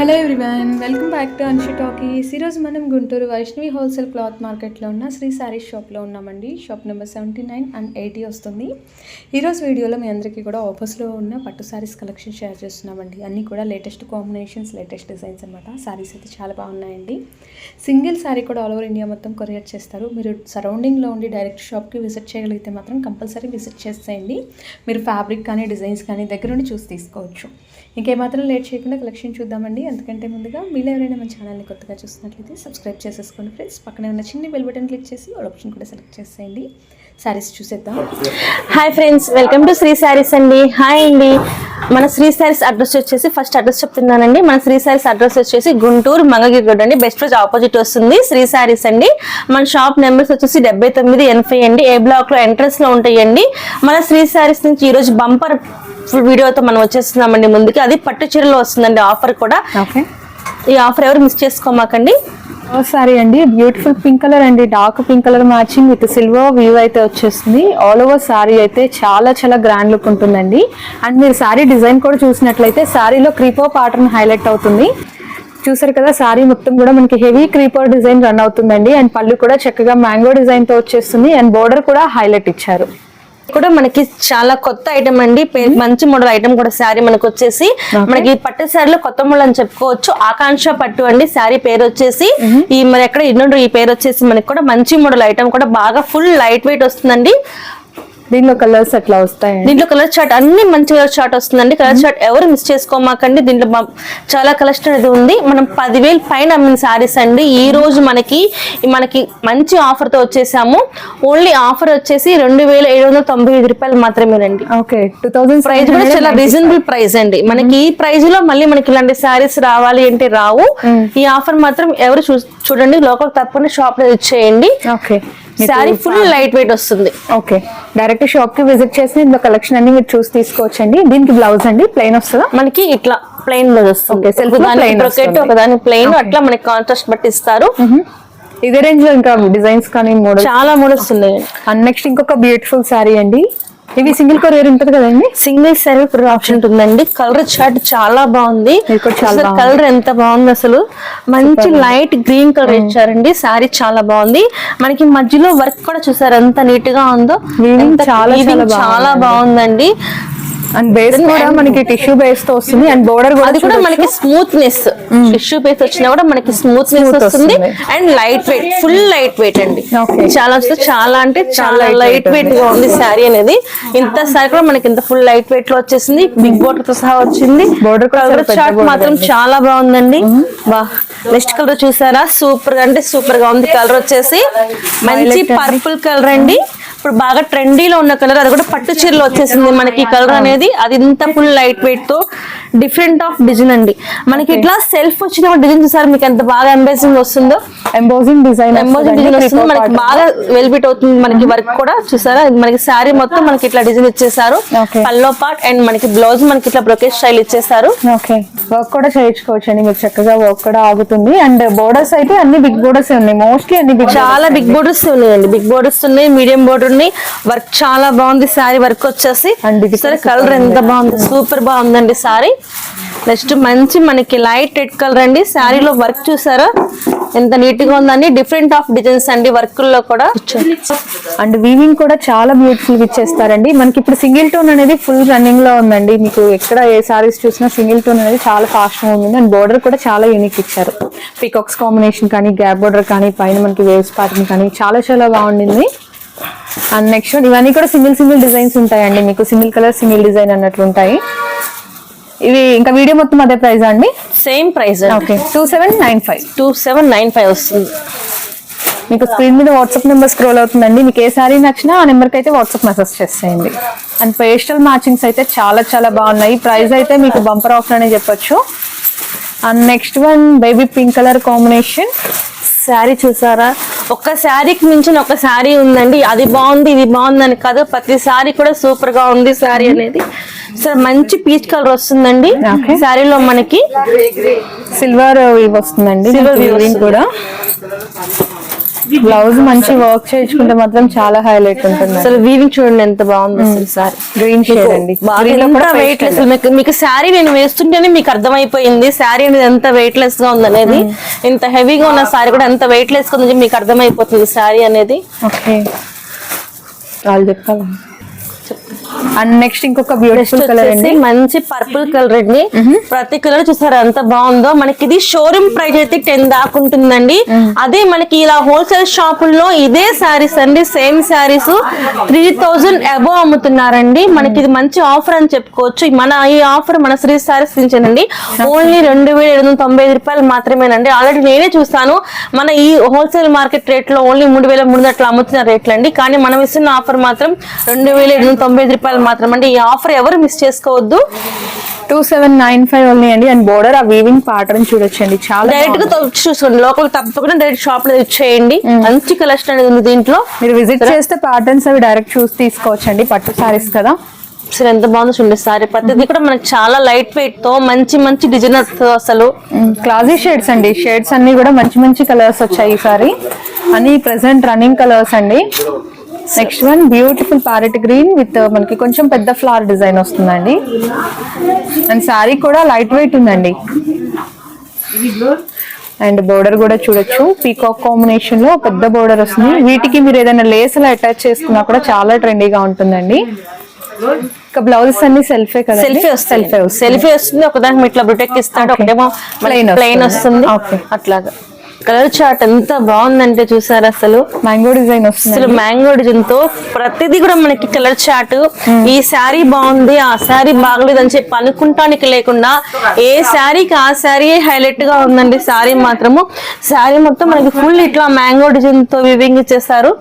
Hello everyone welcome back to Anshi talkies ఈరోజు మనం Guntur Vaishnavi wholesale cloth మార్కెట్లో ఉన్న శ్రీ శారీస్ షాప్లో ఉన్నామండి. Shop number seventy nine and eighty వస్తుంది ఈరోజు వీడియోలో మీ అందరికీ కూడా ఆఫర్స్లో ఉన్న పట్టు శారీస్ కలెక్షన్ షేర్ చేస్తున్నామండి. అన్నీ కూడా లేటెస్ట్ కాంబినేషన్స్ లేటెస్ట్ డిజైన్స్ అనమాట శారీస్ అయితే చాలా బాగున్నాయండి. సింగిల్ శారీ కూడా ఆల్ ఓవర్ ఇండియా మొత్తం కొరియర్ చేస్తారు. మీరు సరౌండింగ్లో ఉండి డైరెక్ట్ షాప్కి విజిట్ చేయగలిగితే మాత్రం కంపల్సరీ విజిట్ చేసేయండి. మీరు ఫ్యాబ్రిక్ కానీ డిజైన్స్ కానీ దగ్గరుండి చూసి తీసుకోవచ్చు. ఇంకేమాత్రం లేట్ చేయకుండా కలెక్షన్ చూద్దామండి. ఎందుకంటే ముందుగా మీరు ఎవరైనా మన ఛానల్ని కొత్తగా చూస్తున్నట్లయితే సబ్స్క్రైబ్ చేసేసుకోండి ఫ్రెండ్స్. పక్కనే ఉన్న చిన్న బెల్ బటన్ క్లిక్ చేసి ఆల్ ఆప్షన్ కూడా సెలెక్ట్ చేసేయండి. శారీస్ చూసేద్దాం. Hi friends welcome to Sri saris అండి. హాయ్ అండి. మన శ్రీ శారీస్ అడ్రస్ వచ్చేసి ఫస్ట్ అడ్రస్ చెప్తున్నానండి. మన శ్రీ శారీస్ అడ్రస్ వచ్చేసి గుంటూరు మంగగిరి అండి. బెస్ట్ రోజు ఆపోజిట్ వస్తుంది శ్రీ శారీస్ అండి. మన షాప్ నెంబర్స్ వచ్చేసి డెబ్బై తొమ్మిది ఎనభై అండి. ఏ బ్లాక్లో ఎంట్రన్స్లో ఉంటాయండి. మన శ్రీ శారీస్ నుంచి ఈ రోజు బంపర్ వీడియోతో మనం వచ్చేస్తున్నామండి ముందుకి. అది పట్టు చీరలో వస్తుందండి ఆఫర్ కూడా. ఓకే. ఈ ఆఫర్ ఎవరు మిస్ చేసుకోమాకండి? సారీ అండి. బ్యూటిఫుల్ పింక్ కలర్ అండి. Dark pink colour matching with silver view అయితే వచ్చేస్తుంది. ఆల్ ఓవర్ సారీ అయితే చాలా చాలా గ్రాండ్ లుక్ ఉంటుందండి. అండ్ మీరు సారీ డిజైన్ కూడా చూసినట్లయితే సారీలో క్రీపో ప్యాటర్న్ హైలైట్ అవుతుంది. చూసారు కదా సారీ మొత్తం కూడా మనకి హెవీ క్రీపర్ డిజైన్ రన్ అవుతుందండి. అండ్ పళ్ళు కూడా చక్కగా మ్యాంగో డిజైన్తో వచ్చేస్తుంది. అండ్ బోర్డర్ కూడా హైలైట్ ఇచ్చారు. కూడా మనకి చాలా కొత్త ఐటమ్ అండి. మంచి మోడల్ ఐటమ్ కూడా శారీ మనకు వచ్చేసి మనకి పట్టు శారీలో కొత్త మోడల్ అని చెప్పుకోవచ్చు. ఆకాంక్ష పట్టు అండి శారీ పేరు వచ్చేసి. ఈ మరి ఎక్కడ ఇన్నోడు ఈ పేరు వచ్చేసి మనకి కూడా మంచి మోడల్ ఐటమ్ కూడా బాగా ఫుల్ లైట్ వెయిట్ వస్తుందండి. దీనిలో కలర్స్ అట్లా వస్తాయండి దీంట్లో కలర్ చార్ట్ అన్ని మంచి కలర్ చార్ట్ వస్తుందండి. కలర్ చార్ట్ ఎవరు మిస్ చేసుకోమాకండి. దీంట్లో చాలా కలెక్షన్ అనేది ఉంది. మనం పదివేలు పైన అమ్మిన శారీస్ అండి. ఈ రోజు మనకి మనకి మంచి ఆఫర్తో వచ్చేసాము. ఓన్లీ ఆఫర్ వచ్చేసి రెండు వేల ఏడు వందల తొంభై ఐదు రూపాయలు మాత్రమేనండి. ఓకే టూ థౌసండ్ ప్రైస్ కూడా చాలా రీజనబుల్ ప్రైస్ అండి. మనకి ఈ ప్రైస్లో మళ్ళీ మనకి ఇలాంటి శారీస్ రావాలి అంటే రావు. ఈ ఆఫర్ మాత్రం ఎవరు చూ- చూడండి లోకల్ తప్పకుండా షాప్లో ఇచ్చేయండి. Okay. Sari full light weight వస్తుంది. ఓకే. డైరెక్ట్ షాప్కి విజిట్ చేసి ఇందులో కలెక్షన్ అన్ని మీరు చూసి తీసుకోవచ్చండి. దీనికి బ్లౌజ్ అండి ప్లెయిన్ వస్తుందా? మనకి ఇట్లా ప్లెయిన్లో వస్తుంది. ఒకదానికి ప్లెయిన్ అట్లా మనకి కాంట్రాస్ట్ బట్టి ఇస్తారు ఇదే రేంజ్లో ఇంకా డిజైన్స్ కానీ మోడల్ చాలా మోడల్స్ ఉన్నాయి. అండ్ నెక్స్ట్ ఇంకొక బ్యూటిఫుల్ శారీ అండి. ఇవి సింగిల్ కొరియర్ ఉంటుంది కదండి సింగిల్ సారీ కూడా ఆప్షన్ ఉంటుందండి. కలర్ చార్ట్ చాలా బాగుంది. కలర్ ఎంత బాగుంది అసలు. మంచి లైట్ గ్రీన్ కలర్ ఇచ్చారండి. సారీ చాలా బాగుంది. మనకి మధ్యలో వర్క్ కూడా చూసారు ఎంత నీట్గా ఉందో చాలా చాలా బాగుందండి. అండ్ బేస్ కూడా మనకి టిష్యూ బేస్తో వస్తుంది అండ్ బోర్డర్ కూడా అది కూడా మనకి స్మూత్నెస్ టిష్యూ పేస్ వచ్చినా కూడా మనకి స్మూత్నెస్ వస్తుంది వస్తుంది. And light weight full light weight అండి. చాలా వస్తే చాలా అంటే చాలా లైట్ వెయిట్గా ఉంది శారీ అనేది. ఇంత శారీ కూడా మనకి ఇంత ఫుల్ లైట్ వెయిట్లో వచ్చేసింది. బిగ్ బోర్డర్తో సహా వచ్చింది. పెద్ద చార్ట్ మాత్రం. చాలా బాగుందండి. వా నెక్స్ట్ కలర్ చూసారా? సూపర్గా అంటే సూపర్గా ఉంది. కలర్ వచ్చేసి మంచి. పర్పుల్ కలర్ అండి. ఇప్పుడు బాగా ట్రెండీలో ఉన్న కలర్ అది కూడా పట్టు చీరలో వచ్చేసింది మనకి కలర్ అనేది. అది ఇంత ఫుల్ లైట్ వెయిట్తో డిఫరెంట్ ఆఫ్ డిజైన్ అండి. మనకి ఇట్లా సెల్ఫ్ వచ్చిన డిజైన్ చూసారు? మీకు ఎంత బాగా ఎంబేసింగ్ వస్తుందో? ఎంబోజింగ్ డిజైన్ ఎంబోజింగ్ డిజైన్ వస్తుంది. మనకి బాగా వెల్బిట్ అవుతుంది మనకి వర్క్ కూడా. చూసారా? మనకి శారీ మొత్తం మనకి ఇట్లా డిజైన్ ఇచ్చేసారు. పల్లో పార్ట్ అండ్ మనకి బ్లౌజ్ మనకి ఇట్లా బ్రొకేజ్ స్టైల్ ఇచ్చేసారు ఓకే వర్క్ కూడా చేయించుకోవచ్చు అండి మీరు చక్కగా వర్క్ కూడా ఆగుతుంది. అండ్ బోర్డర్స్ అయితే అన్ని బిగ్ బోర్డర్స్ ఉన్నాయి? మోస్ట్లీ అన్ని బిగ్ చాలా బిగ్ బోర్డర్స్ ఉన్నాయండి. బిగ్ బోర్డర్స్ ఉన్నాయి మీడియం బోర్డర్ ఉన్నాయి వర్క్ చాలా బాగుంది. సారీ వర్క్ వచ్చేసి సరే కలర్ ఎంత బాగుంది? సూపర్ బాగుందండి సారీ నెక్స్ట్ మంచి మనకి లైట్ రెడ్ కలర్ అండి. శారీలో వర్క్ చూసారా? ఎంత నీట్గా ఉందండి. డిఫరెంట్ ఆఫ్ డిజైన్స్ అండి వర్క్లో కూడా. అండ్ వీవింగ్ కూడా చాలా బ్యూటిఫుల్గా ఇచ్చేస్తారండి. మనకి ఇప్పుడు సింగిల్ టోన్ అనేది ఫుల్ రన్నింగ్లో ఉందండి. మీకు ఎక్కడ ఏ సారీస్ చూసినా సింగిల్ టోన్ అనేది చాలా ఫాస్ట్గా ఉంది అండ్ బోర్డర్ కూడా చాలా యూనిక్ ఇచ్చారు. పికాక్స్ కాంబినేషన్ కానీ గ్యాప్ బోర్డర్ కానీ పైన మనకి వేవ్స్ ప్యాటర్న్ కానీ చాలా చాలా బాగుండింది. అండ్ నెక్స్ట్ ఇవన్నీ కూడా సింగిల్ సింగిల్ డిజైన్స్ ఉంటాయండి. మీకు సింగిల్ కలర్ సింగిల్ డిజైన్ అన్నట్లు ఉంటాయి. ఇవి ఇంకా వీడియో మొత్తం అదే ప్రైస్ అండి? Same price okay two seven nine five two seven nine five వస్తుంది. మీకు స్క్రీన్ మీద వాట్సాప్ నెంబర్ స్క్రోల్ అవుతుందండి. మీకు ఏ సారీ నచ్చినా ఆ నెంబర్కి అయితే వాట్సాప్ మెసేజ్ చేసేయండి. అండ్ పేస్టల్ మ్యాచింగ్స్ అయితే చాలా చాలా బాగున్నాయి. ప్రైస్ అయితే మీకు బంపర్ ఆఫర్ అనే చెప్పొచ్చు. And next one baby pink colour combination sari చూసారా? ఒక్క శారీకి మించిన ఒక శారీ ఉందండి. అది బాగుంది ఇది బాగుంది అని కాదు. ప్రతి శారీ కూడా సూపర్గా ఉంది శారీ అనేది. సరే మంచి పీచ్ కలర్ వస్తుందండి. శారీలో మనకి సిల్వర్ వస్తుందండి. వస్తుంది. కూడా. బ్లౌజ్ మంచి వర్క్ చేయించుకుంటే మాత్రం చాలా హైలైట్ ఉంటుంది. అసలు వీవింగ్ చూడండి ఎంత బాగుంది అసలు సారీ. గ్రీన్ షేడ్ అండి. వెయిట్ లెస్ మీకు మీకు శారీ నేను వేస్తుంటేనే మీకు అర్థమైపోయింది. శారీ అనేది ఎంత వెయిట్ లెస్గా ఉంది అనేది. ఇంత హెవీగా ఉన్న శారీ కూడా ఎంత వెయిట్ లెస్గా ఉంది మీకు అర్థమైపోతుంది శారీ అనేది. ఓకే వాళ్ళు చెప్పాలి? అండ్ నెక్స్ట్ ఇంకొక బ్యూటిఫుల్ కలర్ అండి. మంచి పర్పుల్ కలర్ అండి. ప్రతి కలర్ చూసారా ఎంత బాగుందో? మనకి ఇది షోరూమ్ ప్రైస్ అయితే టెన్ దాకా ఉంటుందండి. అదే మనకి ఇలా హోల్సేల్ షాపుల్లో ఇదే శారీస్ అండి same saris three thousand above అమ్ముతున్నారండి. మనకి ఇది మంచి ఆఫర్ అని చెప్పుకోవచ్చు. మన ఈ ఆఫర్ మన శ్రీ శారీస్ నుంచేనండి. ఓన్లీ రెండు వేల ఏడు వందల తొంభై ఐదు రూపాయలు మాత్రమేనండి. ఆల్రెడీ నేనే చూస్తాను. మన ఈ హోల్సేల్ మార్కెట్ రేట్లో ఓన్లీ మూడు వేల మూడు అట్లా అమ్ముతున్న రేట్లు అండి కానీ మనం ఇస్తున్న ఆఫర్ మాత్రం రెండు వేల ఏడు వందల తొంభై ఐదు రూపాయలు మాత్రం అండి ఈ ఆఫర్ ఎవరు మిస్ చేసుకోవద్దు. టూ సెవెన్ నైన్ ఫైవ్ ఉన్నాయండి. అండ్ బోర్డర్ ఆ వీవింగ్ ప్యాటర్న్ చూడొచ్చండి. చాలా డైరెక్ట్గా చూసుకోండి. లోకల్ తప్పకుండా డైరెక్ట్ షాప్లో ఇచ్చేయండి. మంచి కలెక్షన్ అనేది ఉంది దీంట్లో. మీరు విజిట్ చేస్తే ప్యాటర్న్స్ అవి డైరెక్ట్ చూసి తీసుకోవచ్చండి. పట్టు సారీస్ కదా. అసలు ఎంత బాగుందో చూడండి. సారీ ప్రతిదీ కూడా మనకి చాలా లైట్ వెయిట్తో మంచి మంచి డిజైనర్తో అసలు. క్లాసీ షేడ్స్ అండి. షేడ్స్ అన్ని కూడా మంచి మంచి కలర్స్ వచ్చాయి ఈసారి అన్ని ప్రెసెంట్ రన్నింగ్ కలర్స్ అండి. Next one beautiful parrot green with మనకి కొంచెం పెద్ద ఫ్లవర్ డిజైన్ వస్తుందండి. అండ్ శారీ కూడా లైట్ వెయిట్ ఉందండి. అండ్ బోర్డర్ కూడా చూడొచ్చు. పీకాక్ కాంబినేషన్లో పెద్ద బోర్డర్ వస్తుంది. వీటికి మీరు ఏదైనా లేస్ అలా అటాచ్ చేసుకున్నా కూడా చాలా ట్రెండీగా ఉంటుందండి. ఇంకా బ్లౌజెస్ అన్ని సెల్ఫే కదా సెల్ఫీ వస్తుంది. సెల్ఫే వస్తుంది. సెల్ఫీ వస్తుంది. ఒకదానికి ఇట్లా బ్రొటెక్ట్ ఇస్తాడు. ఒకటేమో ప్లెయిన్ వస్తుంది. అట్లాగా. కలర్ చార్ట్ ఎంత బాగుందంటే చూసారు అసలు. మ్యాంగో డిజైన్ అసలు మ్యాంగో డిజైన్తో ప్రతిదీ కూడా మనకి కలర్ చాట్ ఈ శారీ బాగుంది ఆ శారీ బాగలేదు అని చెప్పి అనుకుంటానికి లేకుండా ఏ శారీకి ఆ శారీ హైలైట్గా ఉందండి శారీ మాత్రము. శారీ మొత్తం మనకి ఫుల్ ఇట్లా మ్యాంగో డిజైన్తో వివింగ్ ఇచ్చేసారు.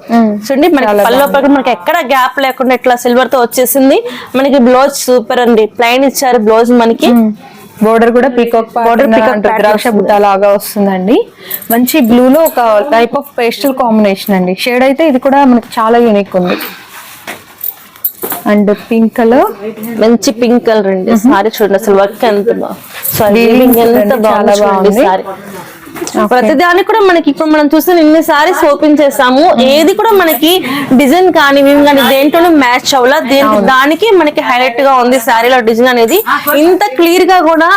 చూడండి మనకి పల్లో పక్కన మనకి ఎక్కడ గ్యాప్ లేకుండా ఇట్లా సిల్వర్తో వచ్చేసింది. మనకి బ్లౌజ్ సూపర్ అండి. ప్లైన్ ఇచ్చారు బ్లౌజ్ మనకి. బోర్డర్ కూడా పీకాక్ బోర్డర్ పీకాక్ ద్రాక్ష బుట్ట లాగా వస్తుందండి. మంచి బ్లూ లో ఒక టైప్ ఆఫ్ పేస్టల్ కాంబినేషన్ అండి. షేడ్ అయితే ఇది కూడా మనకి చాలా యూనిక్ ఉంది. అండ్ పింక్ కలర్ మంచి పింక్ కలర్ అండి. సారీ చూడండి అసలు వర్క్ ఎంత చాలా బాగుంది. సారీ ప్రతిదానికి కూడా మనకి ఇప్పుడు మనం చూసిన ఇన్ని సారీస్ ఓపెన్ చేసాము. ఏది కూడా మనకి డిజైన్ కానీ మేము కానీ దేంట్లోనూ మ్యాచ్ అవ్వాల. దేనికి దానికి మనకి హైలైట్గా ఉంది శారీలో డిజైన్ అనేది. ఇంత క్లియర్గా కూడా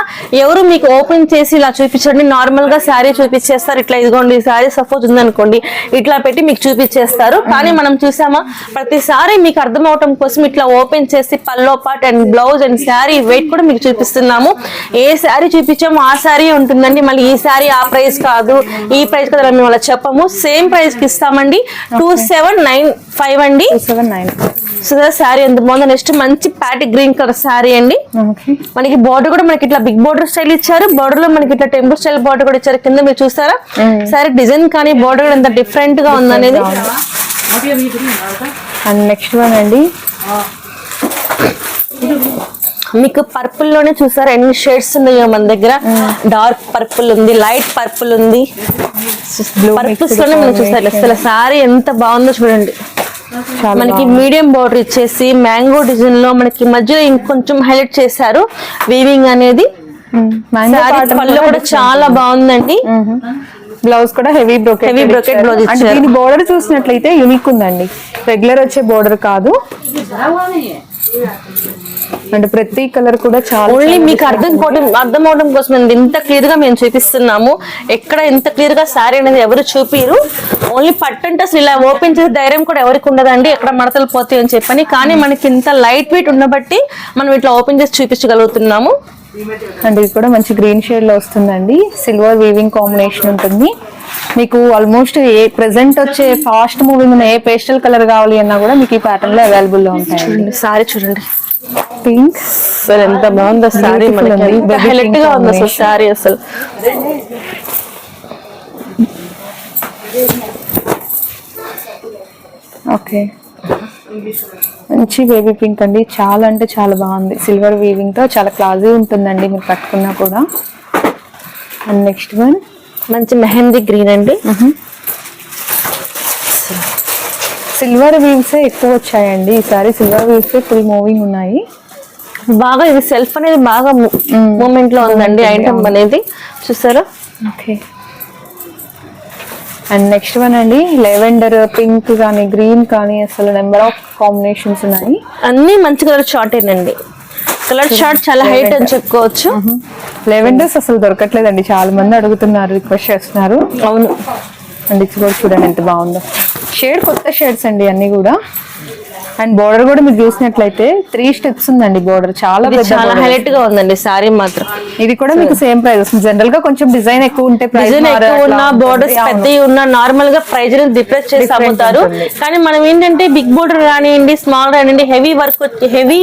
ఎవరు మీకు ఓపెన్ చేసి ఇలా చూపించండి. నార్మల్గా శారీ చూపించేస్తారు. ఇట్లా ఇదిగోండి శారీ సపోజ్ ఉందనుకోండి. ఇట్లా పెట్టి మీకు చూపించేస్తారు. కానీ మనం చూసామా ప్రతిసారి మీకు అర్థం అవటం కోసం ఇట్లా ఓపెన్ చేసి pallu part and blouse and sari weight కూడా మీకు చూపిస్తున్నాము. ఏ శారీ చూపించామో ఆ శారీ ఉంటుందండి. మళ్ళీ ఈ శారీ ఆ ప్రైస్ కాదు. ఈ ప్రైస్ కదా మేము అలా చెప్పము. సేమ్ ప్రైస్కి ఇస్తామండి. టూ సెవెన్ నైన్ ఫైవ్ అండి. Seven nine. సో శారీ ఎంత బాగుందో. నెక్స్ట్ మంచి ప్యాటి గ్రీన్ కలర్ శారీ అండి. ఓకే. మనకి బార్డర్ కూడా మనకి ఇట్లా బిగ్ బార్డర్ స్టైల్ ఇచ్చారు. బార్డర్లో మనకి ఇట్లా టెంపుల్ స్టైల్ బార్డర్ కూడా ఇచ్చారు. కింద మీరు చూస్తారా? సరే డిజైన్ కానీ బార్డర్ కూడా ఎంత డిఫరెంట్గా ఉందనేది. అండ్ నెక్స్ట్ వన్ అండి. మీకు పర్పుల్లోనే చూసారా? ఎన్ని షేడ్స్ ఉన్నాయో మన దగ్గర? డార్క్ పర్పుల్ ఉంది లైట్ పర్పుల్ ఉంది. పర్పుల్స్లోనే మనం చూసారు. అసలు సారీ ఎంత బాగుందో చూడండి. మనకి మీడియం బార్డర్ ఇచ్చేసి మ్యాంగో డిజైన్లో మనకి మధ్యలో ఇంకొంచెం హైలైట్ చేశారు. వీవింగ్ అనేది పళ్ళు కూడా చాలా బాగుందండి. బ్లౌజ్ కూడా heavy brocade Heavy brocade blouse అంటే. దీని బోర్డర్ చూసినట్లయితే యూనిక్ ఉందండి. రెగ్యులర్ వచ్చే బోర్డర్ కాదు. అండ్ ప్రతి కలర్ కూడా చాలా ఓన్లీ మీకు అర్థం కోవడం అర్థం అవడం కోసం ఇంత క్లియర్గా మేము చూపిస్తున్నాము. ఎక్కడ ఇంత క్లియర్గా శారీ అనేది ఎవరు చూపిరు. ఓన్లీ పట్టు అంటే అసలు ఇలా ఓపెన్ చేసే ధైర్యం కూడా ఎవరికి ఉండదండి. ఎక్కడ మడతలు పోతాయి అని చెప్పని. కానీ మనకి ఇంత లైట్ వెయిట్ ఉండబట్టి మనం ఇట్లా ఓపెన్ చేసి చూపించగలుగుతున్నాము. అండ్ ఇది కూడా మంచి గ్రీన్ షేడ్లో వస్తుందండి. సిల్వర్ వీవింగ్ కాంబినేషన్ ఉంటుంది. మీకు ఆల్మోస్ట్ ఏ ప్రెసెంట్ వచ్చే ఫాస్ట్ మూవింగ్ ఉన్న ఏ పేస్టల్ కలర్ కావాలి అన్నా కూడా మీకు ఈ ప్యాటర్న్లో అవైలబుల్లో ఉంటాయండి. సారీ చూడండి. పింక్ అసలు ఎంత బాగుందో సారీ హైలైట్గా ఉంది అసలు. సారీ అసలు. ఓకే మంచి బేబీ పింక్ అండి. చాలా అంటే చాలా బాగుంది. సిల్వర్ వీవింగ్తో చాలా క్లాజీ ఉంటుందండి మీరు కట్టుకున్నా కూడా. అండ్ నెక్స్ట్ వన్ మంచి మెహందీ గ్రీన్ అండి. సిల్వర్ వీవ్స్ ఎక్కువ వచ్చాయండి. ఈసారి సిల్వర్ వీవ్స్ ఫుల్ మూవింగ్ ఉన్నాయి. బాగా ఇది సెల్ఫ్ అనేది బాగా మూమెంట్లో ఉందండి. ఐటమ్ అనేది. చూసారా? ఓకే అండ్ నెక్స్ట్ వన్ అండి లెవెండర్ పింక్ కానీ గ్రీన్ కానీ అసలు నెంబర్ ఆఫ్ కాంబినేషన్స్ ఉన్నాయి. అన్ని మంచి కలర్ షార్ట్ అండి కలర్ షార్ట్ చాలా హైట్ అని చెప్పుకోవచ్చు. లెవెండర్స్ అసలు దొరకట్లేదండి చాలా మంది అడుగుతున్నారు రిక్వెస్ట్ చేస్తున్నారు. అవును. అండ్ ఇది కూడా చూడండి ఎంత బాగుందో. షేడ్ కొత్త షేడ్స్ అండి అన్ని కూడా. అండ్ బోర్డర్ కూడా మీరు చూసినట్లయితే త్రీ స్టెప్స్ ఉందండి బోర్డర్. చాలా పెద్ద చాలా. హైలైట్గా ఉందండి సారీ మాత్రం. ఇది కూడా మీకు సేమ్ ప్రైస్ వస్తుంది జనరల్గా కొంచెం డిజైన్ ఎక్కువ ఉంటే ప్రైస్ డిజైన్ ఎక్కువ ఉన్న బోర్డర్స్ పెద్దవి ఉన్న నార్మల్గా ప్రైజ్ డిఫరెన్స్ చేసి అమ్ముతారు. కానీ మనం ఏంటంటే బిగ్ బోర్డర్ రానివ్వండి స్మాల్ రానివ్వండి హెవీ వర్క్ హెవీ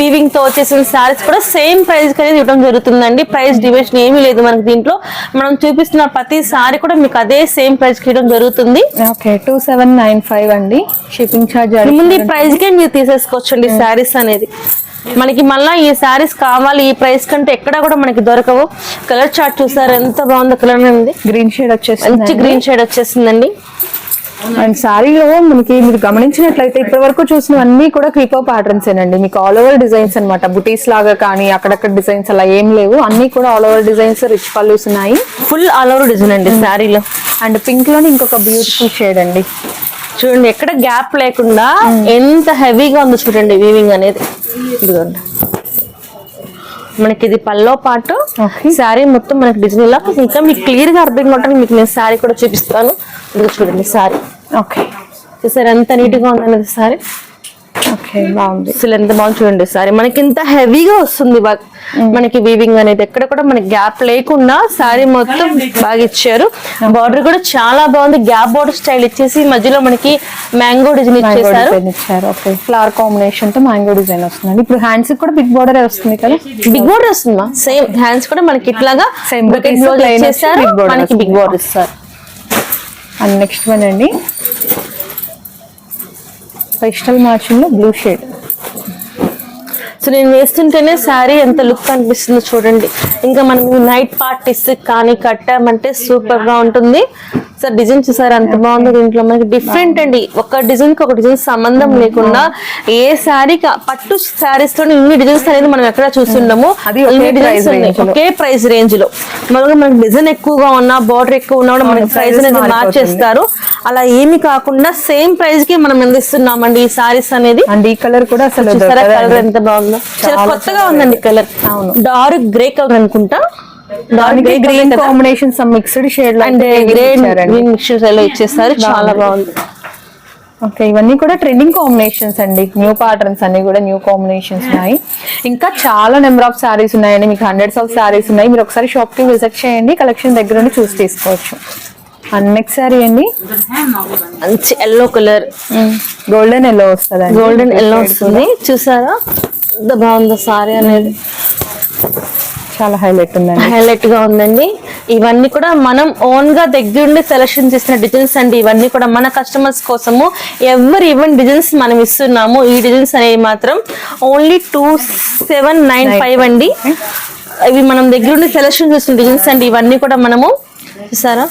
వీవింగ్తో వచ్చేసిన సారీస్ కూడా సేమ్ ప్రైస్ అనేది ఇవ్వడం జరుగుతుందండి. ప్రైస్ డివిజన్ ఏమీ లేదు మనకి దీంట్లో. మనం చూపిస్తున్న ప్రతి సారీ కూడా మీకు అదే సేమ్ ప్రైస్కి ఇవ్వడం జరుగుతుంది. Okay two seven nine five అండి. షిప్పింగ్ ఛార్జ్ ముందు ఈ ప్రైస్ కే మీరు తీసేసుకోవచ్చండి సారీస్ అనేది. మనకి మళ్ళా ఈ సారీస్ కావాలి ఈ ప్రైస్ కంటే ఎక్కడ కూడా మనకి దొరకవు. కలర్ చార్ట్ చూసారు ఎంత బాగుందో కలర్ అనేది గ్రీన్ షేడ్ వచ్చేస్తుంది మంచి గ్రీన్ షేడ్ వచ్చేసిందండి. అండ్ సారీలో మనకి మీరు గమనించినట్లయితే ఇప్పటి వరకు చూసినవన్నీ కూడా క్రీపో ప్యాటర్న్స్ ఏనండి. మీకు ఆల్ ఓవర్ డిజైన్స్ అన్నమాట. బుటీస్ లాగా కానీ అక్కడక్కడ డిజైన్స్ అలా ఏం లేవు. అన్ని కూడా all over designs rich pallus ఉన్నాయి. ఫుల్ ఆల్ ఓవర్ డిజైన్ అండి శారీలో. అండ్ పింక్లోని ఇంకొక బ్యూటిఫుల్ షేడ్ అండి. చూడండి ఎక్కడ గ్యాప్ లేకుండా ఎంత హెవీగా ఉందో చూడండి వీవింగ్ అనేది. ఇదిగోండి. మనకి ఇది పల్లో పాటు. శారీ మొత్తం మనకి డిజైన్ ఇలా ఇంకా మీకు క్లియర్గా అర్థం కావడానికి మీకు నేను శారీ కూడా చూపిస్తాను. ఇది చూడండి శారీ. ఓకే. చూసారు ఎంత నీట్గా ఉందన్నది శారీ? అసలు ఎంత బాగుంది చూడండి సారీ. మనకి ఇంత హెవీగా వస్తుంది మనకి వీవింగ్ అనేది ఎక్కడ కూడా మనకి గ్యాప్ లేకుండా సారీ మొత్తం బాగా ఇచ్చారు. బార్డర్ కూడా చాలా బాగుంది. గ్యాప్ బార్డర్ స్టైల్ ఇచ్చేసి మధ్యలో మనకి మ్యాంగో డిజైన్ ఇచ్చేసారు ఓకే. ఫ్లవర్ కాంబినేషన్తో మ్యాంగో డిజైన్ వస్తుందండి. ఇప్పుడు హ్యాండ్స్ కూడా బిగ్ బోర్డర్ వస్తుంది కదా? బిగ్ బోర్డర్ వస్తుందా? సేమ్ హ్యాండ్స్ కూడా మనకి ఇట్లాగా మనకి బిగ్ వస్తుంది. బోర్డర్ ఇస్తారు అండ్ నెక్స్ట్ వన్ అండి. పేస్టల్ మ్యాచింగ్లో బ్లూ షేడ్ సో నేను వేస్తుంటేనే శారీ ఎంత లుక్ అనిపిస్తుందో చూడండి. ఇంకా మనం నైట్ పార్టీస్ కానీ కట్టామంటే సూపర్గా ఉంటుంది. సార్ డిజైన్ చూసారు? అంత బాగుందో దీంట్లో. మనకి డిఫరెంట్ అండి. ఒక డిజైన్కి ఒక డిజైన్ సంబంధం లేకుండా ఏ శారీ పట్టు శారీస్లో ఇన్ని డిజైన్స్ అనేది మనం ఎక్కడ చూస్తున్నాము ఇన్ని డిజైన్స్లో. ఒకే ప్రైస్ రేంజ్లో. మామూలుగా మనకి డిజైన్ ఎక్కువగా ఉన్నా బార్డర్ ఎక్కువ ఉన్నా కూడా మనకి ప్రైస్ అనేది. మార్చేస్తారు. అలా ఏమి కాకుండా సేమ్ ప్రైస్కి మనం అందిస్తున్నామండి ఈ సారీస్ అనేది? అండ్ ఈ కలర్ కూడా అసలు కలర్. ఎంత బాగుందో. చాలా కొత్తగా ఉందండి కలర్ అవును. డార్క్ గ్రే కలర్ అనుకుంటా. దానికి grey green combination some mixed shade and grey గ్రీన్లో ఇచ్చేస్తారు చాలా బాగుంది. ఓకే ఇవన్నీ కూడా ట్రెండింగ్ కాంబినేషన్స్ అండి. న్యూ ప్యాటర్న్స్ అన్ని కూడా న్యూ కాంబినేషన్స్ ఉన్నాయి. ఇంకా చాలా నెంబర్ ఆఫ్ సారీస్ ఉన్నాయండి. మీకు హండ్రెడ్స్ ఆఫ్ సారీస్ ఉన్నాయి. మీరు ఒకసారి షాప్కి విజిట్ చేయండి. కలెక్షన్ దగ్గర నుండి చూసి తీసుకోవచ్చు. నెక్స్ట్ సారీ అండి. మంచి ఎల్లో కలర్ గోల్డెన్ ఎల్లో వస్తుంది గోల్డెన్ ఎల్లో వస్తుంది. చూసారా? బాగుందో సారీ అనేది. చాలా హైలైట్ ఉందండి. హైలైట్గా ఉందండి. ఇవన్నీ కూడా మనం ఓన్గా దగ్గరుండి సెలెక్షన్ చేసిన డిజైన్స్ అండి. ఇవన్నీ కూడా మన కస్టమర్స్ కోసము ఎవరు ఈవెన్ డిజైన్స్ మనం ఇస్తున్నాము ఈ డిజైన్స్ అనేవి మాత్రం only two seven nine five అండి. ఇవి మనం దగ్గరుండి సెలెక్షన్ చేసిన డిజైన్స్ అండి. ఇవన్నీ కూడా మనము చూసారా?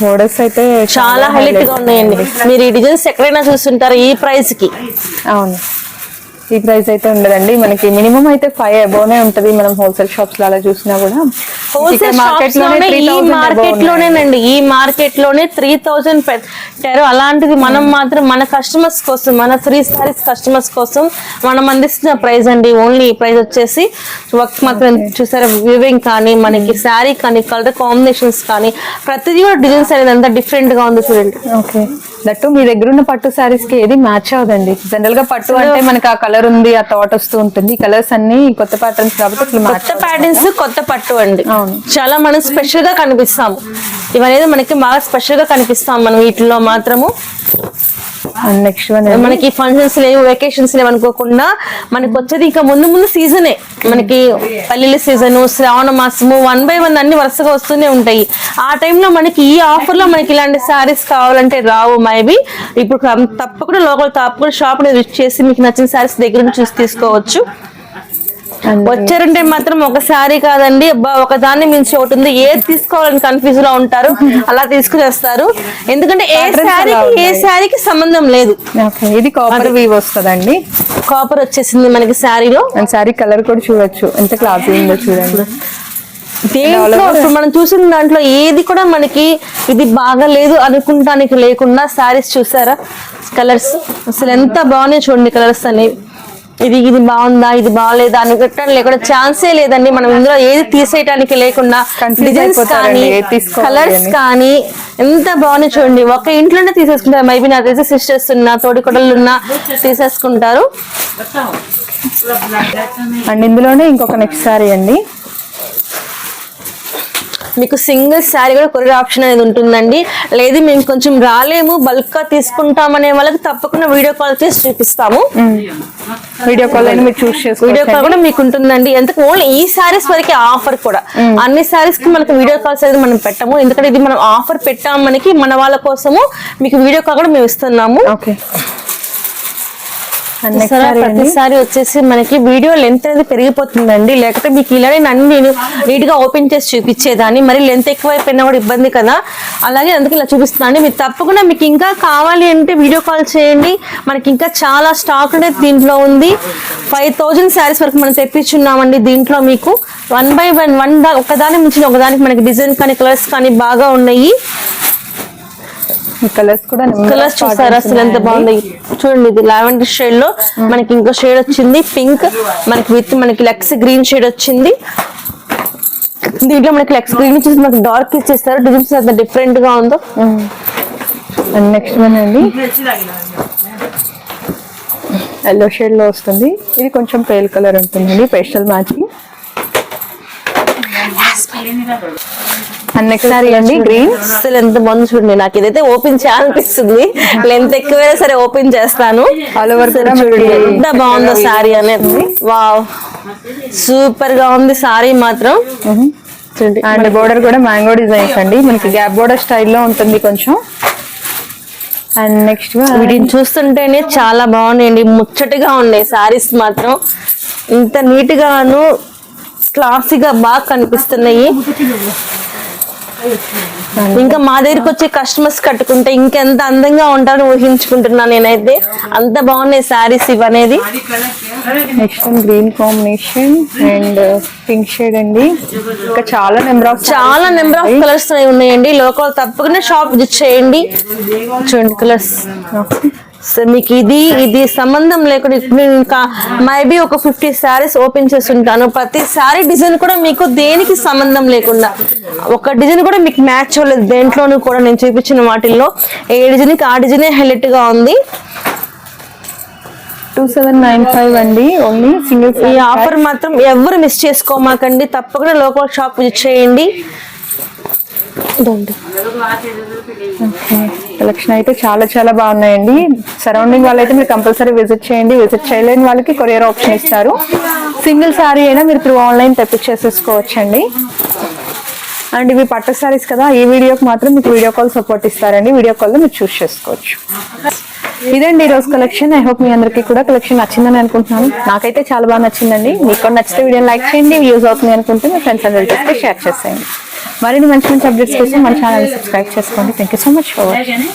బోర్డర్స్ అయితే చాలా హైలైట్గా ఉన్నాయండి. మీరు ఈ డిజైన్స్ ఎక్కడైనా చూస్తుంటారు ఈ ప్రైస్కి. అవును. ఈ ప్రైస్ అయితే ఉండదండి. మనకి మినిమం అయితే ఫైవ్ అబోనే ఉంటది. మనం హోల్సేల్ షాప్స్లో అలా చూసినా కూడా. హోల్సేల్ షాప్స్లోనే ఈ మార్కెట్ లోనేనండి ఈ మార్కెట్లోనే త్రీ థౌజండ్ పెట్టారు అలాంటిది మనం మాత్రం మన కస్టమర్స్ కోసం మన త్రీ సారీస్ కస్టమర్స్ కోసం మనం అందిస్తున్న ప్రైస్ అండి. ఓన్లీ ఈ ప్రైస్ వచ్చేసి వర్క్ మాత్రం చూసారా? వివింగ్ కానీ మనకి శారీ కానీ కలర్ కాంబినేషన్స్ కానీ ప్రతిదీ కూడా డిజైన్స్ అనేది అంతా డిఫరెంట్గా ఉంది చూడండి. ఓకే దట్టు మీ దగ్గర ఉన్న పట్టు సారీస్కి ఏది మ్యాచ్ అవ్వదండి. జనరల్గా పట్టు అంటే మనకి ఆ కలర్ ఉంది ఆ థాట్ వస్తూ ఉంటుంది. కలర్స్ అన్ని కొత్త ప్యాటర్న్స్ కాబట్టి కొత్త ప్యాటర్న్స్ కొత్త పట్టు అండి. అవును. చాలా మనం స్పెషల్గా కనిపిస్తాము. ఇవనేది మనకి బాగా స్పెషల్గా కనిపిస్తాం మనం వీటిలో మాత్రము. నెక్స్ట్ వన్ మనకి ఫంక్షన్స్ లేవు వెకేషన్స్ లేవు అనుకోకుండా మనకి వచ్చేది ఇంకా ముందు ముందు సీజనే మనకి పల్లెల సీజన్ శ్రావణ మాసము వన్ బై వన్ అన్ని వరుసగా వస్తూనే ఉంటాయి. ఆ టైంలో మనకి ఈ ఆఫర్లో మనకి ఇలాంటి శారీస్ కావాలంటే రావు మైబీ ఇప్పుడు తప్పకుండా లోకల్ తప్పకుండా షాప్ విజిట్ చేసి మీకు నచ్చిన శారీస్ దగ్గర నుంచి చూసి తీసుకోవచ్చు. వచ్చారంటే మాత్రం ఒక శారీ కాదండి. అబ్బా ఒక దాన్ని మించి ఒకటి ఉంది. ఏది తీసుకోవాలని కన్ఫ్యూజ్లో ఉంటారు అలా తీసుకునేస్తారు. ఎందుకంటే ఏ శారీకి ఏ. శారీకి సంబంధం లేదు. ఇది కాపర్ వీవ్ వస్తుందండి. కాపర్ వచ్చేసింది మనకి శారీలో. శారీ కలర్ కూడా చూడొచ్చు. ఎంత క్లాసీ ఉందో చూడండి. దేంట్లో ఇప్పుడు మనం చూసిన దాంట్లో ఏది కూడా మనకి ఇది బాగాలేదు అనుకుంటానికి లేకుండా శారీస్ చూసారా? కలర్స్ అసలు ఎంత బాగున్నాయి చూడండి కలర్స్ అనేవి. ఇది ఇది బాగుందా ఇది బాగాలేదా అని పెట్టడం లేకుండా ఛాన్సే లేదండి. మనం ఇందులో ఏది తీసేయడానికి లేకుండా డిజైన్స్ కానీ కలర్స్. కానీ ఎంత బాగున్నాయి చూడండి. ఒక ఇంట్లోనే తీసేసుకుంటారు. మైబీ నాకు తెలిసి సిస్టర్స్ ఉన్నా తోడి కొడలు ఉన్నా తీసేసుకుంటారు. అండ్ ఇందులోనే ఇంకొక నెక్స్ట్ సారీ అండి. మీకు సింగిల్ శారీ కూడా కొరియర్ ఆప్షన్ అనేది ఉంటుందండి. లేదు మేము కొంచెం రాలేము. బల్క్గా తీసుకుంటామనే వాళ్ళకి తప్పకుండా వీడియో కాల్ చేసి చూపిస్తాము. వీడియో కాల్ అయినా మీరు చూస్ వీడియో చేసుకోవచ్చు కాల్ కూడా మీకు ఉంటుందండి. ఎందుకు? ఓన్లీ ఈ శారీస్ వరకే ఆఫర్ కూడా. అన్ని శారీస్కి మనకు వీడియో కాల్స్ అనేది మనం పెట్టము. ఎందుకంటే ఇది మనం ఆఫర్ పెట్టాం మనకి మన వాళ్ళ కోసము మీకు వీడియో కాల్ కూడా మేము ఇస్తున్నాము. ఓకే అండ్ నెక్స్ట్ చూసారా? సారీ అండి ప్రతిసారి వచ్చేసి మనకి వీడియో లెంత్ అనేది పెరిగిపోతుందండి. లేకపోతే మీకు ఇలానే నన్ను నేను నీట్గా ఓపెన్ చేసి చూపించేదాన్ని. మరి లెంత్ ఎక్కువైపోయినా కూడా ఇబ్బంది కదా. అలాగే అందుకే ఇలా చూపిస్తున్నాను మీరు తప్పకుండా మీకు ఇంకా కావాలి అంటే వీడియో కాల్ చేయండి. మనకి ఇంకా చాలా స్టాక్ అనేది దీంట్లో ఉంది. ఫైవ్ థౌజండ్ శారీస్ వరకు మనం తెప్పించున్నామండి దీంట్లో మీకు. వన్ బై వన్ వన్ ఒకదాని మించిన ఒకదానికి మనకి డిజైన్ కానీ కలర్స్ కానీ బాగా ఉన్నాయి. కలర్స్ కూడా కలర్స్ చూసారా? అసలు ఎంత బాగుంది. చూడండి ఇది లావెండర్ షేడ్లో మనకి ఇంకో షేడ్ వచ్చింది పింక్ మనకి విత్ మనకి లెక్స్ గ్రీన్ షేడ్ వచ్చింది. దీంట్లో మనకి లెక్స్ గ్రీన్ వచ్చేసి మనకి డార్క్ ఇచ్చేస్తారు. డిజైన్స్ ఎంత డిఫరెంట్గా ఉందో. అండ్ నెక్స్ట్ వన్ అండి. ఎల్లో షేడ్లో వస్తుంది. ఇది కొంచెం పేల్ కలర్ ఉంటుందండి pastel matching and next sari అండి గ్రీన్ అసలు ఎంత బాగుంది చూడండి. నాకు ఇదైతే ఓపెన్ చేయాలనిపిస్తుంది లెంత్ ఎక్కువైనా సరే ఓపెన్ చేస్తాను. Over కూడా చూడండి ఎంత బాగుందో సారీ అనేది. వావ్ సూపర్గా ఉంది సారీ మాత్రం. అండ్ బోర్డర్ కూడా మ్యాంగో డిజైన్స్ అండి. మనకి గ్యాప్ బోర్డర్ స్టైల్లో ఉంటుంది కొంచెం. అండ్ నెక్స్ట్ వీటిని చూస్తుంటేనే చాలా బాగున్నాయండి. ముచ్చటగా ఉన్నాయి సారీస్ మాత్రం. ఇంత నీట్ గాను క్లాసీగా బాగా కనిపిస్తున్నాయి. ఇంకా మా దగ్గరికి వచ్చే కస్టమర్స్ కట్టుకుంటే ఇంకెంత అందంగా ఉంటారని ఊహించుకుంటున్నాను నేనైతే. అంత బాగున్నాయి saris ఇవనేది. Next green combination and pink shade అండి. ఇంకా చాలా నెంబర్ ఆఫ్ చాలా నెంబర్ ఆఫ్ కలర్స్ ఉన్నాయండి. లోకల్ తప్పకుండా షాప్ చేయండి. చూడండి కలర్స్ సో మీకు ఇది ఇది సంబంధం లేకుండా ఇప్పుడు నేను ఇంకా మైబీ ఒక ఫిఫ్టీ శారీస్ ఓపెన్ చేస్తుంటాను. ప్రతి శారీ డిజైన్ కూడా మీకు దేనికి సంబంధం లేకుండా ఒక డిజైన్ కూడా మీకు మ్యాచ్ అవ్వలేదు. దేంట్లోనూ కూడా నేను చూపించిన వాటిల్లో ఏ డిజైన్కి ఆ డిజైనే హైలైట్గా ఉంది? టూ సెవెన్ నైన్ ఫైవ్ అండి. ఓన్లీ సింగిల్ ఈ ఆఫర్ మాత్రం ఎవరు మిస్ చేసుకోమాకండి. తప్పకుండా లోకల్ షాప్ విజిట్ చేయండి. కలెక్షన్ అయితే చాలా చాలా బాగున్నాయండి. సరౌండింగ్ వాళ్ళైతే మీరు కంపల్సరీ విజిట్ చేయండి. విజిట్ చేయలేని వాళ్ళకి కొరియర్ ఆప్షన్ ఇస్తారు. సింగిల్ సారీ అయినా మీరు త్రూ ఆన్లైన్ తెప్పించేసేసుకోవచ్చండి. అండ్ ఇవి పట్టు సారీస్ కదా ఈ వీడియోకి మాత్రం మీకు వీడియో కాల్ సపోర్ట్ ఇస్తారండి. వీడియో కాల్లో మీరు చూస్ చేసుకోవచ్చు. ఇదండి ఈరోజు కలెక్షన్ ఐ హోప్ మీ అందరికీ కూడా కలెక్షన్ నచ్చిందని అనుకుంటున్నాను. నాకైతే చాలా బాగా నచ్చిందండి. మీకు నచ్చితే వీడియో లైక్ చేయండి. యూజ్ అవుతుంది అనుకుంటే మీ ఫ్రెండ్స్ అందరికీ షేర్ చేసేయండి. మరిన్ని మంచి మంచి అప్డేట్స్ కోసం మన ఛానల్ సబ్స్క్రైబ్ చేసుకోండి. Thank you so much for watching